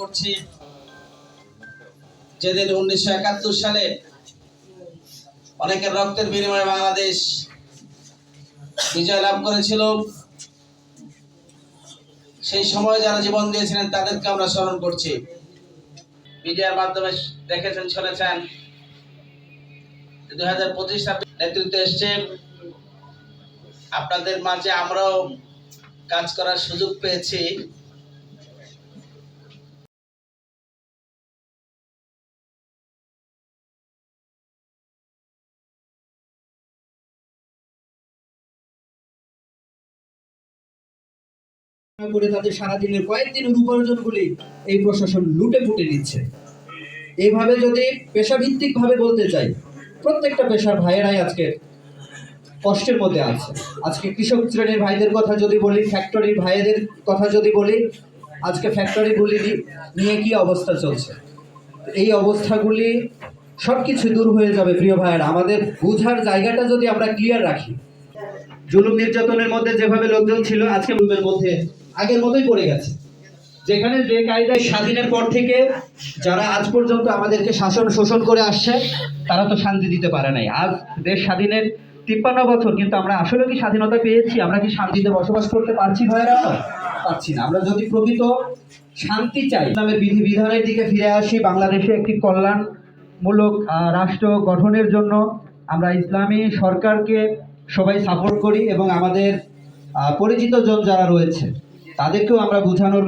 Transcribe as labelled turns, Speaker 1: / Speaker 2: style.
Speaker 1: করছি। যেদিন উনিশশো একাত্তর সালে অনেকের রক্তের বিনিময়ে বাংলাদেশ বিজয় লাভ করেছিল, সেই সময় যারা জীবন দিয়েছিলেন তাদেরকে আমরা স্মরণ করছি। মিডিয়ার মাধ্যমে দেখেছেন, শুনেছেন। দুই হাজার পঁচিশ সালে নেতৃত্বে এসছে আপনাদের মাঝে আমরাও কাজ করার সুযোগ পেয়েছি।
Speaker 2: করে তাদের সারাদিনের কয়েকদিনের উপার্জনগুলি এই প্রশাসন লুটে পুটে নিচ্ছে। এইভাবে যদি পেশাভিত্তিক ভাবে বলতে চাই, প্রত্যেকটা পেশার ভাইয়েরাই আজকে কষ্টের মধ্যে আছে। আজকে কৃষক শ্রেণির ভাইদের কথা যদি বলি ফ্যাক্টরির ভাইদের কথা যদি বলি, আজকে ফ্যাক্টরিগুলি নিয়ে কি অবস্থা চলছে? এই অবস্থাগুলি সব কিছু দূর হয়ে যাবে, প্রিয় ভাইয়েরা। আমাদের বুঝার জায়গাটা যদি আমরা ক্লিয়ার রাখি। জুলুম নির্যাতনের মধ্যে যেভাবে লোকজন ছিল, আজকে রুমের মধ্যে আগের মতোই পড়ে গেছে। যেখানে যে কায়দায় স্বাধীনের পর থেকে যারা আজ পর্যন্ত আমাদেরকে শাসন শোষণ করে আসছে, তারা তো শান্তি দিতে পারে নাই। আজ দেশ স্বাধীনের তিপ্পান্ন বছর, কিন্তু আমরা আসলে কি স্বাধীনতা পেয়েছি? আমরা কি শান্তিতে বসবাস করতে পারছি ভাইরা পারছি না। আমরা যদি প্রকৃত শান্তি চাই, ইসলামের বিধি বিধানের দিকে ফিরে আসি, বাংলাদেশে একটি কল্যাণমূলক রাষ্ট্র গঠনের জন্য আমরা ইসলামী সরকারকে সবাই সাপোর্ট করি এবং আমাদের পরিচিত জন যারা রয়েছে তাদেরকেও আমরা বোঝানোর